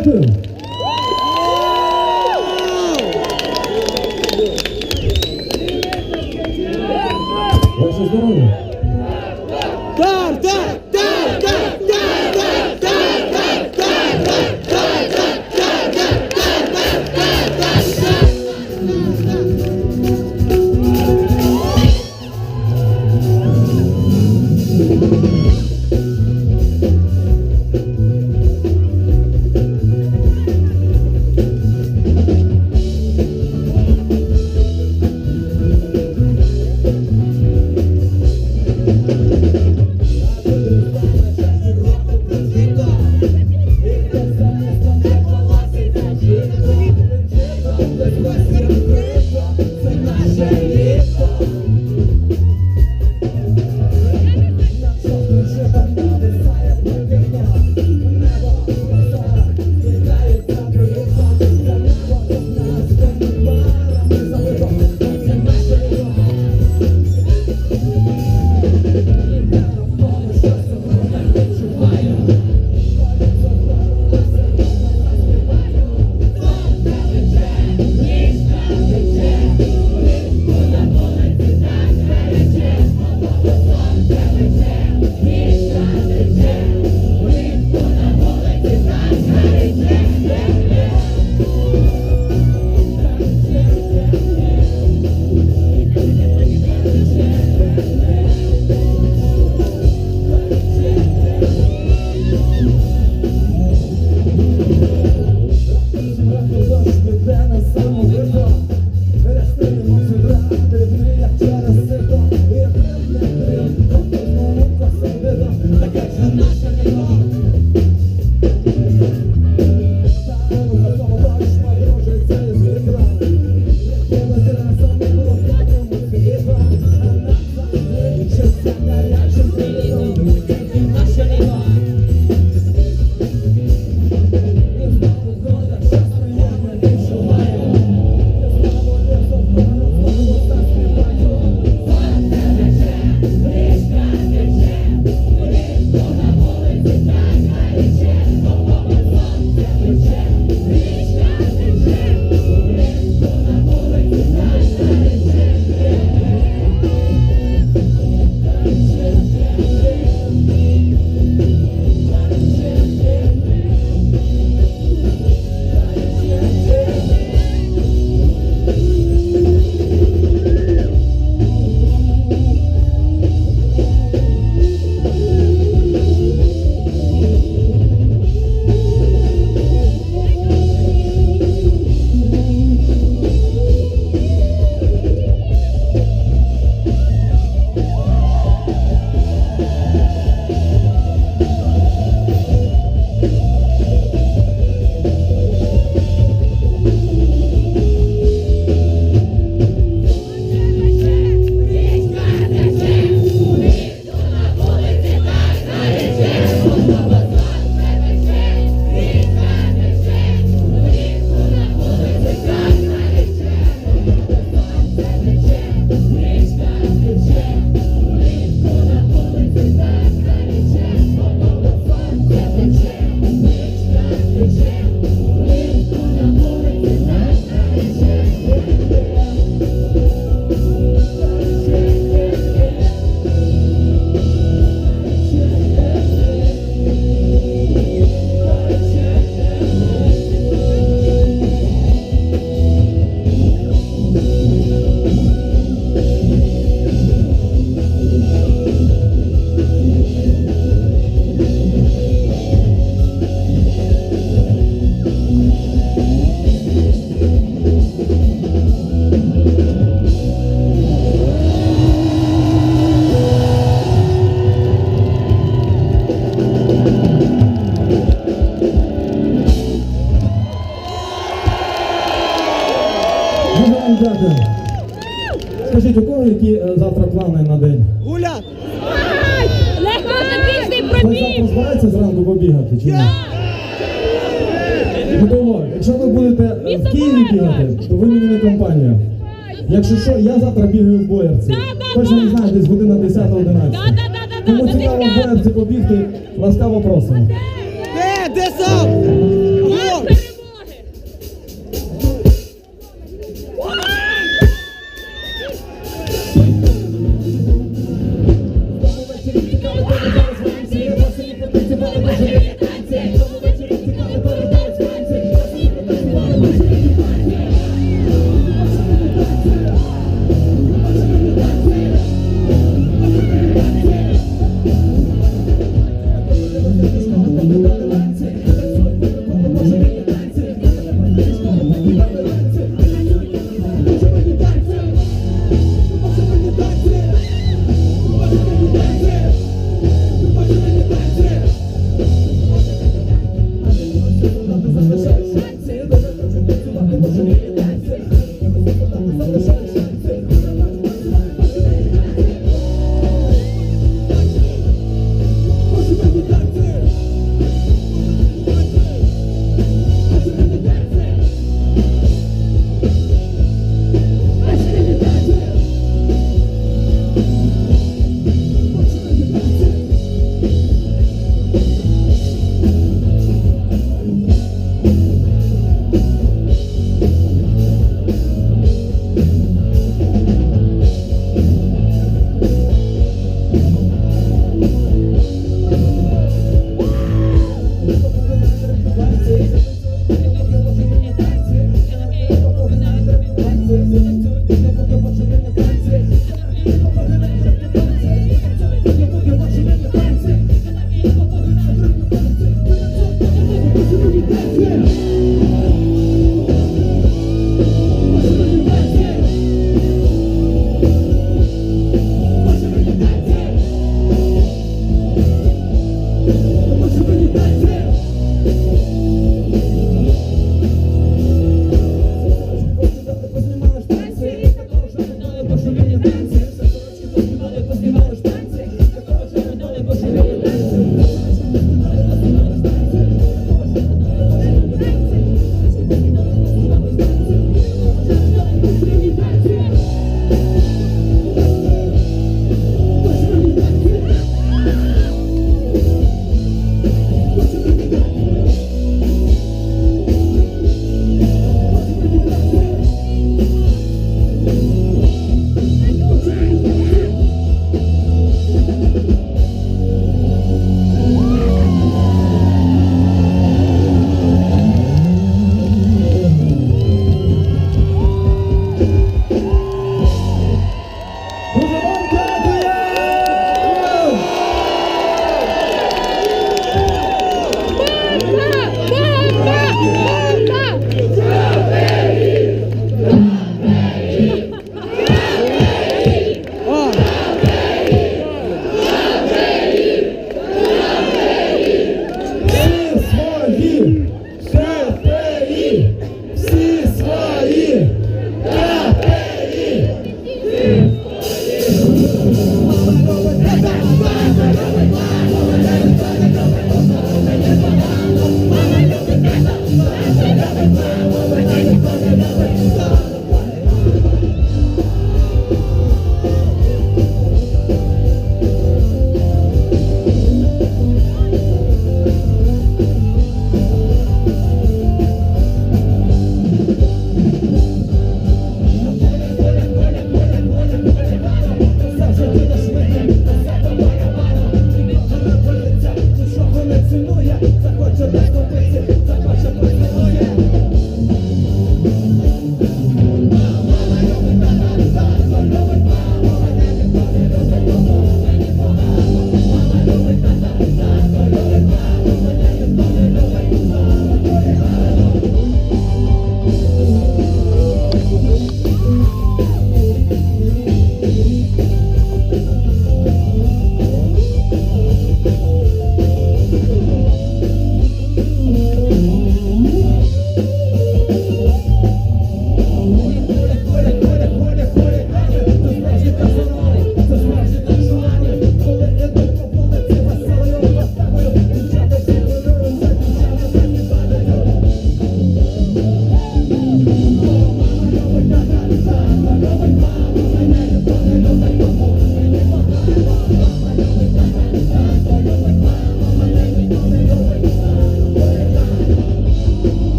satu. Versus Dorado. Які е, завтра плани на день? Гуля! Завтра пробіг. збирається зранку побігати чи ні? Микола, якщо ви будете е, в Києві бігати, то ви мені не компанія. Якщо що, я завтра бігаю в Боярці. Точно не знаю, десь година 10-11. Да-да-да-да-да, Кому цікаво в Боярці побігти, ласкаво просимо.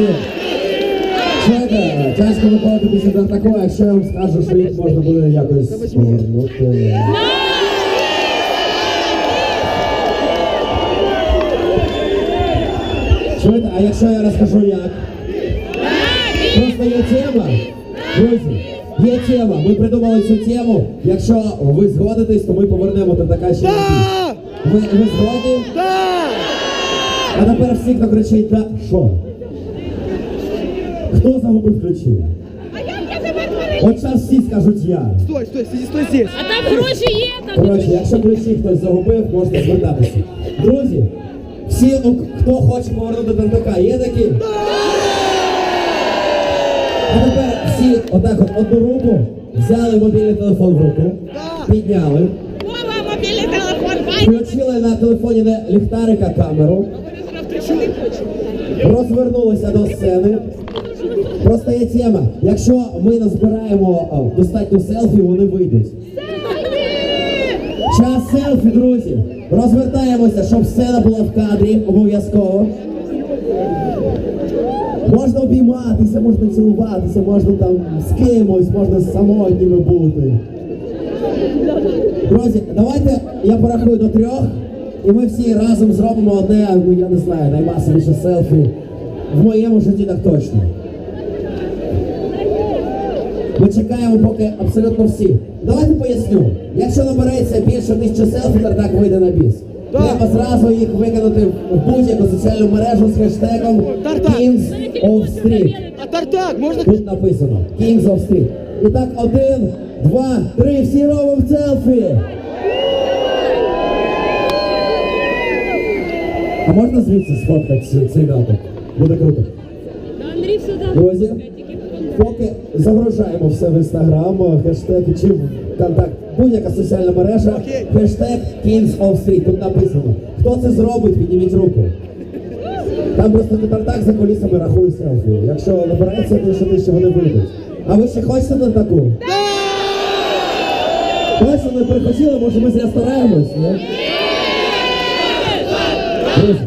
Друзі, чуєте, тяжко виходити після такого, якщо я вам скажу, що їх можна буде якось повернути. Чуєте, а якщо я розкажу як? Просто є тема. Друзі, є тема. Ми придумали цю тему. Якщо ви згодитесь, то ми повернемо така ще. Да! Ви, ви згодні? А тепер всі, хто кричить, да. Що? Хто загубив ключі? А як я? От зараз всі скажуть я. Стой, стой, сиди, стой здесь. А там гроші є, там Коротше, якщо ключі хтось загубив, можете звертатися. Друзі, всі, ну, хто хоче повернути до ДНТК, є такі? А тепер всі отак от одну руку взяли мобільний телефон в руку, підняли, Вова, мобільний телефон, бай. включили на телефоні не ліхтарика камеру, розвернулися до сцени. Просто є тема. Якщо ми назбираємо достатньо селфі, вони вийдуть. Час селфі, друзі. Розвертаємося, щоб сцена була в кадрі обов'язково. Можна обійматися, можна цілуватися, можна там з кимось, можна з самотніми бути. Друзі, давайте я порахую до трьох, і ми всі разом зробимо одне, ну я не знаю, наймасовіше селфі в моєму житті так точно. Ми чекаємо, поки абсолютно всі. Давайте поясню. Якщо набереться більше тисячі селфі, то так вийде на біс. Так. Треба зразу їх викинути в будь-яку соціальну мережу з хештегом Kings of Street. А тартак, можна? Тут написано Kings of Street. І так, один, два, три, всі робимо селфі. А можна звідси сфоткати цей- галстук? Буде круто. Андрій сюди. Друзі, поки загружаємо все в інстаграм, хештег чи контакт, будь-яка соціальна мережа, хештег Kings of Street. Тут написано. Хто це зробить, підніміть руку. Там просто тепер так за колісами рахують селфі. Якщо набирається більше тисячі, вони вийдуть. А ви ще хочете на таку? Точно не прихотіли, може ми зря стараємось, ні? Друзі.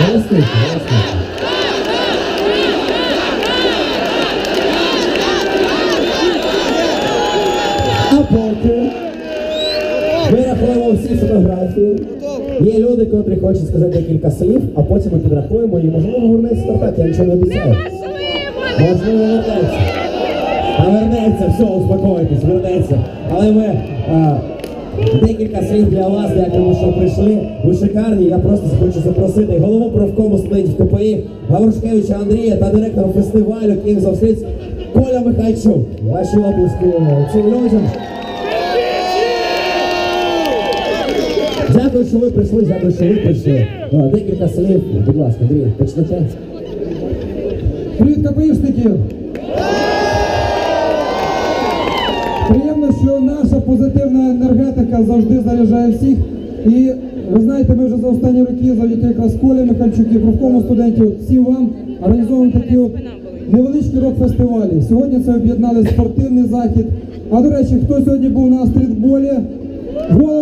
Голосуйте, голосуйте. Ми рахуємо всі фотографії. Є люди, котрі хочуть сказати декілька слів, а потім ми підрахуємо і можливо вернеться стартап, я нічого не обіцяю. Можливо, вернеться. Та вернеться, все, успокойтесь, вернеться. Але ми а, декілька слів для вас, дякуємо, що прийшли. Ви шикарні. Я просто хочу запросити голову профкому студентів КПІ Гаврушкевича Андрія та директора фестивалю Kings of Streets Коля Михайчук. Ваші обласки цим людям. Дякую, що ви прийшли, дякую, що ви прийшли. Декілька слів, будь ласка, Андрій, почнете. Привіт, КПІшники! Приємно, що наша позитивна енергетика завжди заряджає всіх. І ви знаєте, ми вже за останні роки, завдяки якраз Колі Михальчук і профкому студентів, всім вам організовуємо такі от невеличкі рок-фестивалі. Сьогодні це об'єднали спортивний захід. А до речі, хто сьогодні був на стрітболі? Голос